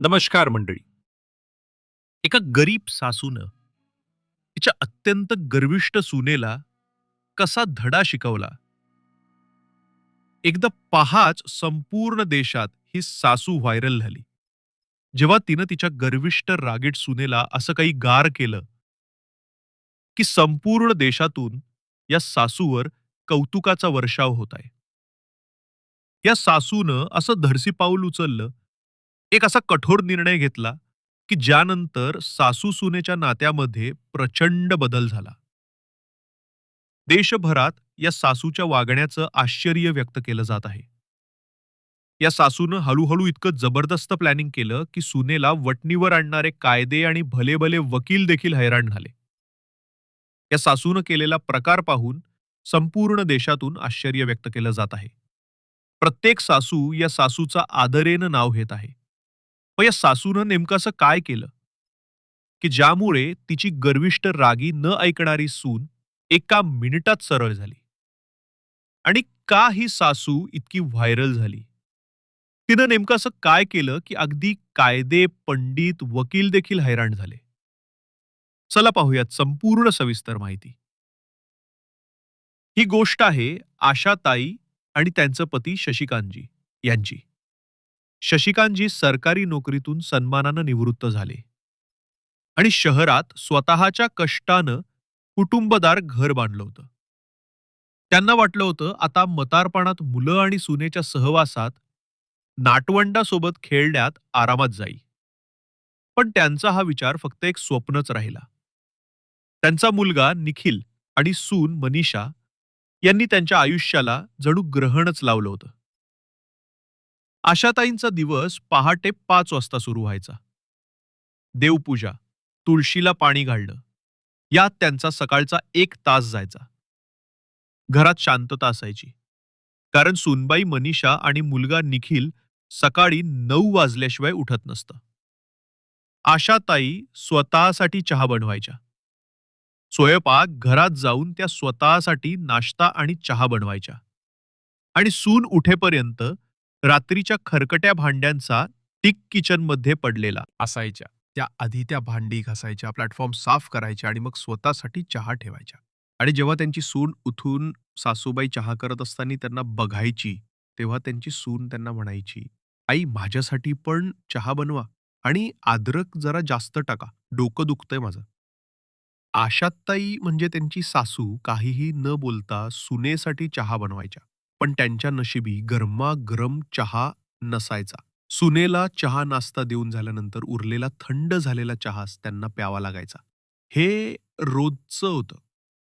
नमस्कार मंडळी. एका गरीब सासूनं तिच्या अत्यंत गर्विष्ट सुनेला कसा धडा शिकवला? एकदा पहाच संपूर्ण देशात ही सासू व्हायरल झाली. जेव्हा तिनं तिच्या गर्विष्ट रागीट सुनेला असं काही गार केलं की संपूर्ण देशातून या सासूवर कौतुकाचा वर्षाव होत आहे. या सासूनं असं धडसी पाऊल उचललं एक असा कठोर निर्णय घेतला की ज्यानंतर सासू सुनेच्या नात्यामध्ये प्रचंड बदल झाला. देशभरात या सासूच्या वागण्याचं आश्चर्य व्यक्त केलं जात आहे. या सासूनं हळूहळू इतकं जबरदस्त प्लॅनिंग केलं की सुनेला वटणीवर आणणारे कायदे आणि भले भले वकील देखील हैराण झाले. या सासूनं केलेला प्रकार पाहून संपूर्ण देशातून आश्चर्य व्यक्त केलं जात आहे. प्रत्येक सासू या सासूचा आदरेनं नाव घेत आहे. पण या सासूनं नेमकं असं काय केलं? की ज्यामुळे तिची गर्विष्ट रागी न ऐकणारी सून एका मिनिटात सरळ झाली. आणि का ही सासू इतकी व्हायरल झाली? तिनं नेमकं असं काय केलं की अगदी कायदे पंडित वकील देखील हैराण झाले? चला पाहूयात संपूर्ण सविस्तर माहिती. ही गोष्ट आहे आशाताई आणि त्यांचं पती शशिकांतजी यांची. शशिकांतजी सरकारी नोकरीतून सन्मानानं निवृत्त झाले. आणि शहरात स्वतःच्या कष्टानं कुटुंबदार घर बांधलं होतं. त्यांना वाटलं होतं आता मतारपणात मुलं आणि सुनेच्या सहवासात नाटवंडासोबत खेळण्यात आरामात जाई पण त्यांचा हा विचार फक्त एक स्वप्नच राहिला. त्यांचा मुलगा निखिल आणि सून मनीषा यांनी त्यांच्या आयुष्याला जणू ग्रहणच लावलं होतं. आशाताईंचा दिवस पहाटे पाच वाजता सुरू व्हायचा. देवपूजा तुळशीला पाणी घालणं यात त्यांचा सकाळचा एक तास जायचा. घरात शांतता असायची. कारण सुनबाई मनीषा आणि मुलगा निखिल सकाळी नऊ वाजल्याशिवाय उठत नसतं. आशाताई स्वतःसाठी चहा बनवायच्या. स्वयंपाक घरात जाऊन त्या स्वतःसाठी नाश्ता आणि चहा बनवायच्या. आणि सून उठेपर्यंत रात्रीच्या खरकट्या भांड्यांचा टिक किचनमध्ये पडलेला. असायच्या. त्या आधी त्या भांडी घासायच्या प्लॅटफॉर्म साफ करायच्या आणि मग स्वतःसाठी चहा ठेवायच्या. आणि जेव्हा त्यांची सून उठून सासूबाई चहा करत असताना त्यांना बघायची तेव्हा त्यांची सून त्यांना म्हणायची आई माझ्यासाठी पण चहा बनवा आणि आद्रक जरा जास्त टाका. डोकं दुखतंय माझं. आशाताई म्हणजे त्यांची सासू काहीही न बोलता सुनेसाठी चहा बनवायच्या. पण त्यांच्या नशिबी गरमागरम चहा नसायचा. सुनेला चहा नाश्ता देऊन झाल्यानंतर उरलेला थंड झालेला चहाच त्यांना प्यावा लागायचा. हे रोजचं होतं.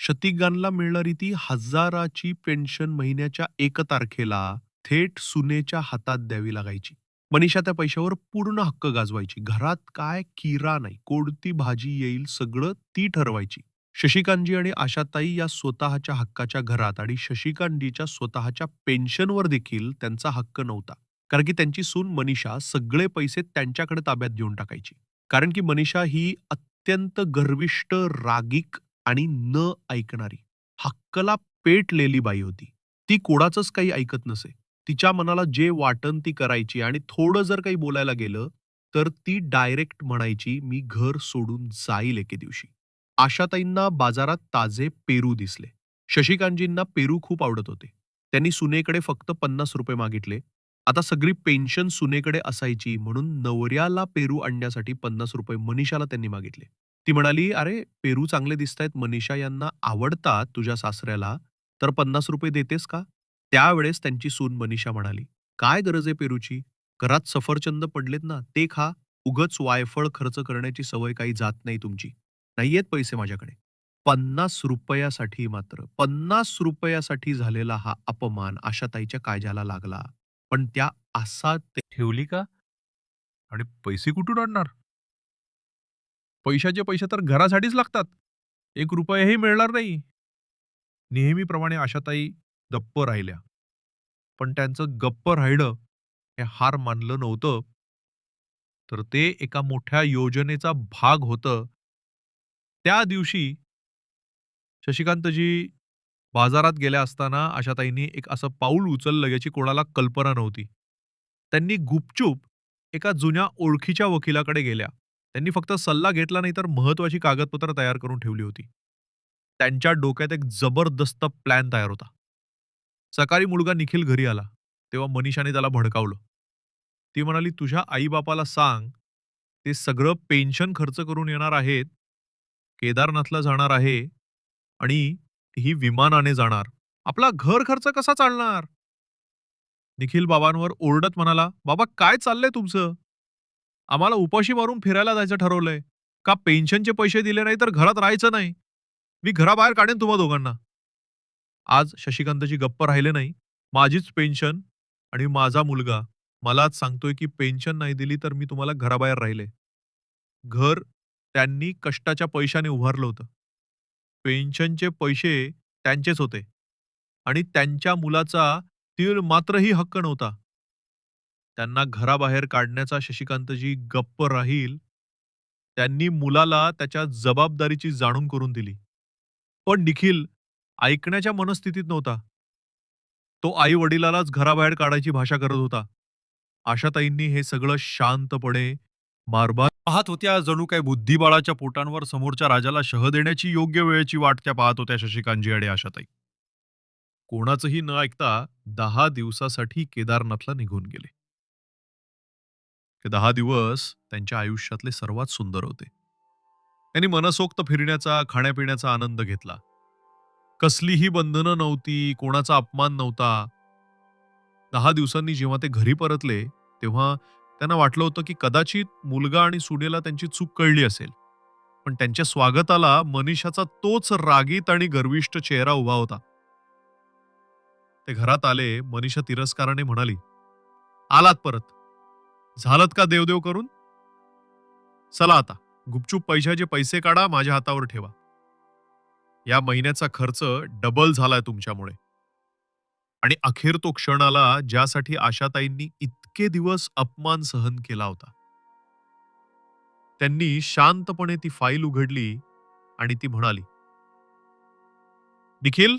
शतिगानला मिळणारी ती हजाराची पेन्शन महिन्याच्या एक तारखेला थेट सुनेच्या हातात द्यावी लागायची. मनीषा त्या पैशावर पूर्ण हक्क गाजवायची. घरात काय किरा नाही. कोणती भाजी येईल सगळं ती ठरवायची. शशिकांतजी आणि आशाताई या स्वतःच्या हक्काच्या घरात आणि शशिकांतजीच्या स्वतःच्या पेन्शनवर देखील त्यांचा हक्क नव्हता. कारण की त्यांची सून मनीषा सगळे पैसे त्यांच्याकडे ताब्यात देऊन टाकायची. कारण की मनीषा ही अत्यंत गर्विष्ट रागिक आणि न ऐकणारी हक्कला पेटलेली बाई होती. ती कोणाचंच काही ऐकत नसे. तिच्या मनाला जे वाटन ती करायची आणि थोडं जर काही बोलायला गेलं तर ती डायरेक्ट म्हणायची मी घर सोडून जाईल एके दिवशी. आशाताईंना बाजारात ताजे पेरू दिसले. शशिकांतजींना पेरू खूप आवडत होते. त्यांनी सुनेकडे फक्त पन्नास रुपये मागितले. आता सगळी पेन्शन सुनेकडे असायची म्हणून नवऱ्याला पेरू आणण्यासाठी पन्नास रुपये मनीषाला त्यांनी मागितले. ती म्हणाली अरे पेरू चांगले दिसतायत मनीषा यांना आवडतात तुझ्या सासऱ्याला. तर पन्नास रुपये देतेस का? त्यावेळेस त्यांची सून मनीषा म्हणाली काय गरज आहे पेरूची? घरात सफरचंद पडलेत ना ते खा. उगच वायफळ खर्च करण्याची सवय काही जात नाही तुमची. नाहीयेत पैसे माझ्याकडे. पन्नास रुपयासाठी मात्र पन्नास रुपयासाठी झालेला हा अपमान आशाताईच्या काळजाला लागला. पण त्या असा ते ठेवली का? आणि पैसे कुठून आणणार? पैशाचे पैसे तर घरासाठीच लागतात. एक रुपयाही मिळणार नाही. नेहमीप्रमाणे आशाताई गप्प राहिल्या. पण त्यांचं गप्प राहिलं हे हार मानलं नव्हतं. तर ते एका मोठ्या योजनेचा भाग होतं. त्या दिवशी शशिकांतजी बाजारात गेल्या असताना आशाताईंनी एक असं पाऊल उचललं याची कोणाला कल्पना नव्हती. त्यांनी गुपचूप एका जुन्या ओळखीच्या वकिलाकडे गेल्या. त्यांनी फक्त सल्ला घेतला नाही तर महत्वाची कागदपत्र तयार करून ठेवली होती. त्यांच्या डोक्यात एक जबरदस्त प्लॅन तयार होता. सकाळी मुलगा निखिल घरी आला. तेव्हा मनीषाने त्याला भडकावलं. ती म्हणाली तुझ्या आईबापाला सांग ते सगळं पेन्शन खर्च करून येणार आहेत केदारनाथला जाणार आहे आणि ही विमानाने जाणार. आपला घर खर्च कसा चालणार? निखिल बाबांवर ओरडत म्हणाला बाबा काय चाललंय तुमचं? आम्हाला उपाशी मारून फिरायला जायचं ठरवलंय. का पेन्शनचे पैसे दिले नाही तर घरात राहायचं नाही? मी घराबाहेर काढेन तुम्हा दोघांना. आज शशिकांतची गप्प राहिले नाही. माझीच पेन्शन आणि माझा मुलगा. मलाच सांगतोय की पेन्शन नाही दिली तर मी तुम्हाला घराबाहेर राहिले. घर त्यांनी कष्टाच्या पैशाने उभारलं होतं. पेन्शनचे पैसे त्यांचेच होते. आणि त्यांच्या मुलाचा तीळ मात्रही हक्क नव्हता. त्यांना घराबाहेर काढण्याचा शशिकांतजी गप्प राहील त्यांनी मुलाला त्याच्या जबाबदारीची जाणून करून दिली. पण निखिल ऐकण्याच्या मनस्थितीत नव्हता. तो आई वडिलालाच घराबाहेर काढायची भाषा करत होता. आशाताईंनी हे सगळं शांतपणे मारबा पाहत होत्या जणू काय बुद्धिबळाच्या पोटांवर समोरच्या राजाला शह देण्याची योग्य वेळेची वाट त्या पाहत होत्या शशिकांतजी आणि आशाताई. कोणाचंही न ऐकता दहा दिवसासाठी केदारनाथला निघून गेले. हे दहा दिवस त्यांच्या आयुष्यातले सर्वात सुंदर होते. त्यांनी मनसोक्त फिरण्याचा खाण्यापिण्याचा आनंद घेतला. कसलीही बंधनं नव्हती कोणाचा अपमान नव्हता. दहा दिवसांनी जेव्हा ते घरी परतले तेव्हा त्यांना वाटलं होतं की कदाचित मुलगा आणि सुनेला त्यांची चूक कळली असेल. पण त्यांच्या स्वागताला मनीषाचा तोच रागीत आणि गर्विष्ट चेहरा उभा होता. ते घरात आले मनीषा तिरस्काराने म्हणाली आलात परत. झालत का देवदेव करून? चला आता गुपचूप पैशाचे पैसे काढा माझ्या हातावर ठेवा. या महिन्याचा खर्च डबल झालाय तुमच्यामुळे. आणि अखेर तो क्षण आला ज्यासाठी आशाताईंनी इतके इतके दिवस अपमान सहन केला होता. त्यांनी शांतपणे ती फाईल उघडली आणि ती म्हणाली निखिल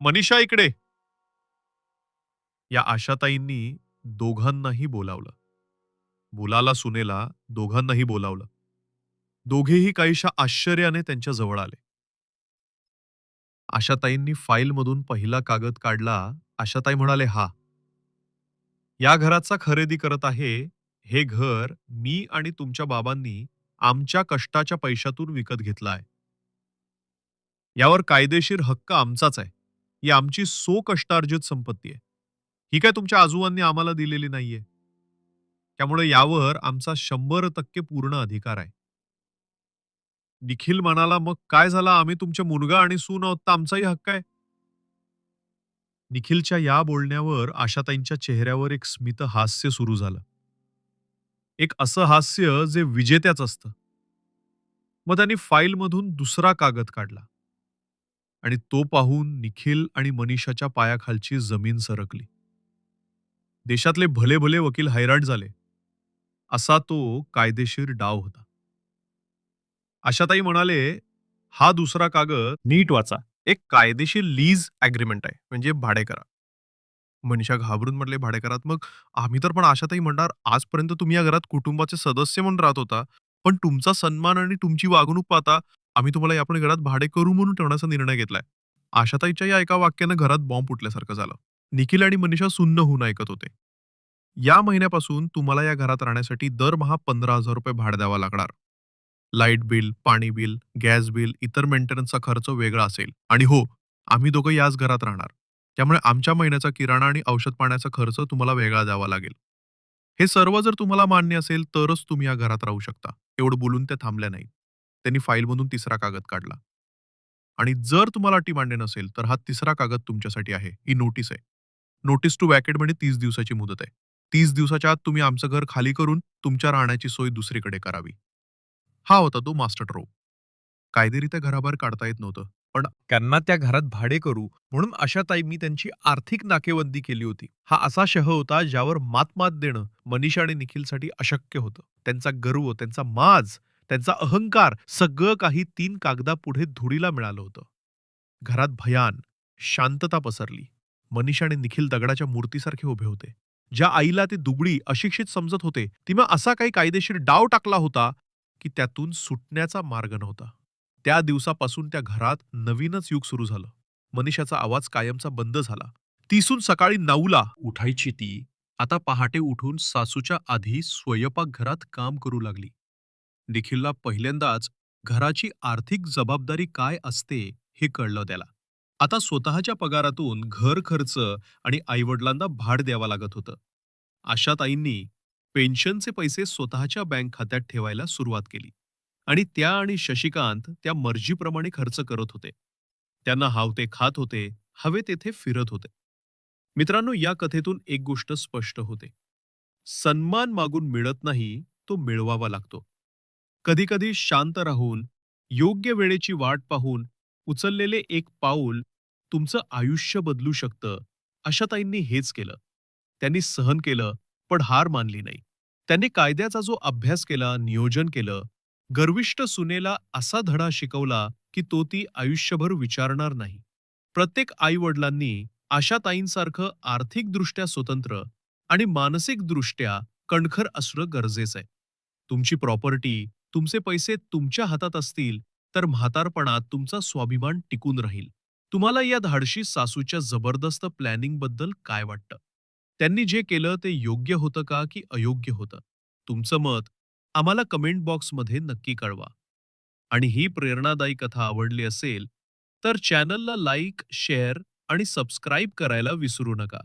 मनीषा इकडे. या आशाताईंनी दोघांनाही बोलावलं. मुलाला सुनेला दोघांनाही बोलावलं. दोघेही काहीशा आश्चर्याने त्यांच्या जवळ आले. आशाताईंनी फाईलमधून पहिला कागद काढला. आशाताई म्हणाले हा या घराचा खरेदी करत आहे हे घर मी आणि तुमच्या बाबांनी आमच्या कष्टाच्या पैशातून विकत घेतलाय आहे. यावर कायदेशीर हक्क आमचाच आहे. ही आमची सो कष्टार्जित संपत्ती आहे. ही काय तुमच्या आजोबांनी आम्हाला दिलेली नाहीये. त्यामुळे यावर आमचा शंभर टक्के पूर्ण अधिकार आहे. निखिल म्हणाला मग काय झाला? आम्ही तुमच्या मुलगा आणि सून आहोत तर आमचाही हक्क आहे. निखिलच्या या बोलण्यावर आशाताईंच्या चेहऱ्यावर एक स्मित हास्य सुरू झालं. एक असं हास्य जे विजेत्याच असतं. मग त्यांनी फाईलमधून दुसरा कागद काढला. आणि तो पाहून निखिल आणि मनीषाच्या पायाखालची जमीन सरकली. देशातले भले भले वकील हैराण झाले. असा तो कायदेशीर डाव होता. आशाताई म्हणाले हा दुसरा कागद नीट वाचा. एक कायदेशीर लीज ॲग्रीमेंट आहे म्हणजे भाडेकरार. मनीषा घाबरून म्हटले भाडेकरात मग आम्ही तर पण आशाताई म्हणणार आजपर्यंत तुम्ही या घरात कुटुंबाचे सदस्य म्हणून राहत होता पण तुमचा सन्मान आणि तुमची वागणूक पाहता आम्ही तुम्हाला यापुढे घरात भाडे करू म्हणून ठेवण्याचा निर्णय घेतलाय. आशाताईच्या या एका वाक्यानं घरात बॉम्ब फुटल्यासारखं झालं. निखिल आणि मनीषा सुन्न होऊन ऐकत होते. या महिन्यापासून तुम्हाला या घरात राहण्यासाठी दरमहा पंधरा हजार रुपये भाडं द्यावा लागणार. लाइट बिल पाणी बिल गॅस बिल इतर मेंटेनन्सचा खर्च वेगळा असेल. आणि हो आम्ही दोघं याच घरात राहणार. त्यामुळे आमच्या महिन्याचा किराणा आणि औषध पाण्याचा खर्च तुम्हाला वेगळा द्यावा लागेल. हे सर्व जर तुम्हाला मान्य असेल तरच तुम्ही या घरात राहू शकता. एवढं बोलून ते थांबल्या नाहीत. त्यांनी फाईलमधून तिसरा कागद काढला. आणि जर तुम्हाला अटी मान्य नसेल तर हा तिसरा कागद तुमच्यासाठी आहे. ही नोटीस आहे. नोटीस टू वॅकेट म्हणजे तीस दिवसाची मुदत आहे. तीस दिवसाच्या आत तुम्ही आमचं घर खाली करून तुमच्या राहण्याची सोय दुसरीकडे करावी. हा होता तो मास्टर ट्रो कायदेरित्या घराबाहेर काढता येत नव्हतं. पण त्यांना त्या घरात भाडे करू म्हणून अशा मी त्यांची आर्थिक नाकेबंदी केली होती. हा असा शह होता ज्यावर मात मात देणं मनीषा आणि निखिलसाठी अशक्य होतं. त्यांचा गर्व त्यांचा माज त्यांचा अहंकार सगळं काही तीन कागदापुढे धुळीला मिळालं होतं. घरात भयान शांतता पसरली. मनीषा आणि निखिल दगडाच्या मूर्तीसारखे उभे होते. ज्या आईला ते दुबळी अशिक्षित समजत होते तिनं असा काही कायदेशीर डाव टाकला होता की त्यातून सुटण्याचा मार्ग नव्हता. त्या दिवसापासून त्या घरात नवीनच युग सुरू झालं. मनीषाचा आवाज कायमचा बंद झाला. तिसून सकाळी नऊला उठायची ती आता पहाटे उठून सासूच्या आधी स्वयंपाकघरात काम करू लागली. निखिलला पहिल्यांदाच घराची आर्थिक जबाबदारी काय असते हे कळलं त्याला. आता स्वतःच्या पगारातून घर खर्च आणि आईवडिलांना भाड द्यावा लागत होतं. आशाताईंनी पेन्शनचे पैसे स्वतःच्या बँक खात्यात ठेवायला सुरुवात केली. आणि त्या आणि शशिकांत त्या मर्जीप्रमाणे खर्च करत होते. त्यांना हावते खात होते हवे तेथे फिरत होते. मित्रांनो या कथेतून एक गोष्ट स्पष्ट होते. सन्मान मागून मिळत नाही तो मिळवावा लागतो. कधीकधी शांत राहून योग्य वेळेची वाट पाहून उचललेले एक पाऊल तुमचं आयुष्य बदलू शकतं आशाताईंनी हेच केलं. त्यांनी सहन केलं पण हार मानली नाही. त्यांनी कायद्याचा जो अभ्यास केला नियोजन केलं गर्विष्ट सुनेला असा धडा शिकवला की तो ती आयुष्यभर विचारणार नाही. प्रत्येक आईवडिलांनी आशाताईंसारखं आर्थिकदृष्ट्या स्वतंत्र आणि मानसिकदृष्ट्या कणखर असणं गरजेचं आहे. तुमची प्रॉपर्टी तुमचे पैसे तुमच्या हातात असतील तर म्हातारपणात तुमचा स्वाभिमान टिकून राहील. तुम्हाला या धाडशी सासूच्या जबरदस्त प्लॅनिंगबद्दल काय वाटतं? त्यांनी जे केलं ते योग्य होतं का की अयोग्य होतं? तुमचं मत आम्हाला कमेंट बॉक्समध्ये नक्की कळवा. आणि ही प्रेरणादायी कथा आवडली असेल तर चॅनलला लाईक शेअर आणि सबस्क्राईब करायला विसरू नका.